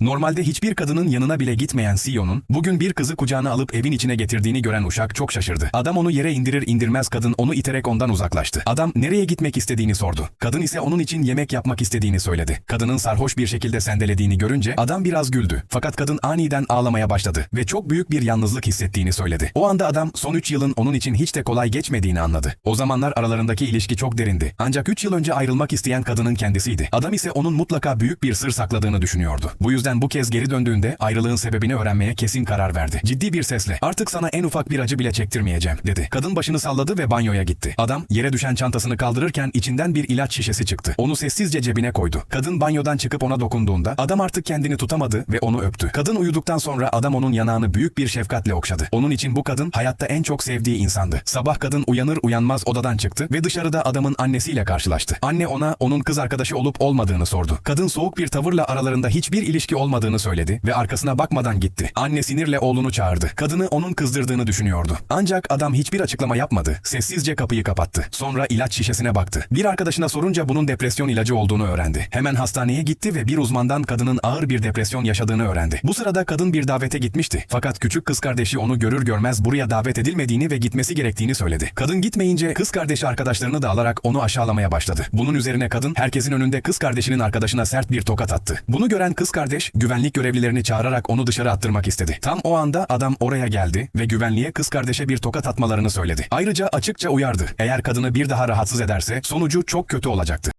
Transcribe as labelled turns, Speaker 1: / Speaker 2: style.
Speaker 1: Normalde hiçbir kadının yanına bile gitmeyen Sion'un bugün bir kızı kucağına alıp evin içine getirdiğini gören uşak çok şaşırdı. Adam onu yere indirir indirmez kadın onu iterek ondan uzaklaştı. Adam nereye gitmek istediğini sordu. Kadın ise onun için yemek yapmak istediğini söyledi. Kadının sarhoş bir şekilde sendelediğini görünce adam biraz güldü. Fakat kadın aniden ağlamaya başladı ve çok büyük bir yalnızlık hissettiğini söyledi. O anda adam son 3 yılın onun için hiç de kolay geçmediğini anladı. O zamanlar aralarındaki ilişki çok derindi. Ancak 3 yıl önce ayrılmak isteyen kadının kendisiydi. Adam ise onun mutlaka büyük bir sır sakladığını düşünüyordu. Bu yüzden bu kez geri döndüğünde ayrılığın sebebini öğrenmeye kesin karar verdi. Ciddi bir sesle artık sana en ufak bir acı bile çektirmeyeceğim dedi. Kadın başını salladı ve banyoya gitti. Adam yere düşen çantasını kaldırırken içinden bir ilaç şişesi çıktı. Onu sessizce cebine koydu. Kadın banyodan çıkıp ona dokunduğunda adam artık kendini tutamadı ve onu öptü. Kadın uyuduktan sonra adam onun yanağını büyük bir şefkatle okşadı. Onun için bu kadın hayatta en çok sevdiği insandı. Sabah kadın uyanır uyanmaz odadan çıktı ve dışarıda adamın annesiyle karşılaştı. Anne ona onun kız arkadaşı olup olmadığını sordu. Kadın soğuk bir tavırla aralarında hiçbir ilişki olmadığını söyledi ve arkasına bakmadan gitti. Anne sinirle oğlunu çağırdı. Kadını onun kızdırdığını düşünüyordu. Ancak adam hiçbir açıklama yapmadı. Sessizce kapıyı kapattı. Sonra ilaç şişesine baktı. Bir arkadaşına sorunca bunun depresyon ilacı olduğunu öğrendi. Hemen hastaneye gitti ve bir uzmandan kadının ağır bir depresyon yaşadığını öğrendi. Bu sırada kadın bir davete gitmişti. Fakat küçük kız kardeşi onu görür görmez buraya davet edilmediğini ve gitmesi gerektiğini söyledi. Kadın gitmeyince kız kardeşi arkadaşlarını da alarak onu aşağılamaya başladı. Bunun üzerine kadın herkesin önünde kız kardeşinin arkadaşına sert bir tokat attı. Bunu gören kız kardeş güvenlik görevlilerini çağırarak onu dışarı attırmak istedi. Tam o anda adam oraya geldi ve güvenliğe kız kardeşe bir tokat atmalarını söyledi. Ayrıca açıkça uyardı. Eğer kadını bir daha rahatsız ederse sonucu çok kötü olacaktı.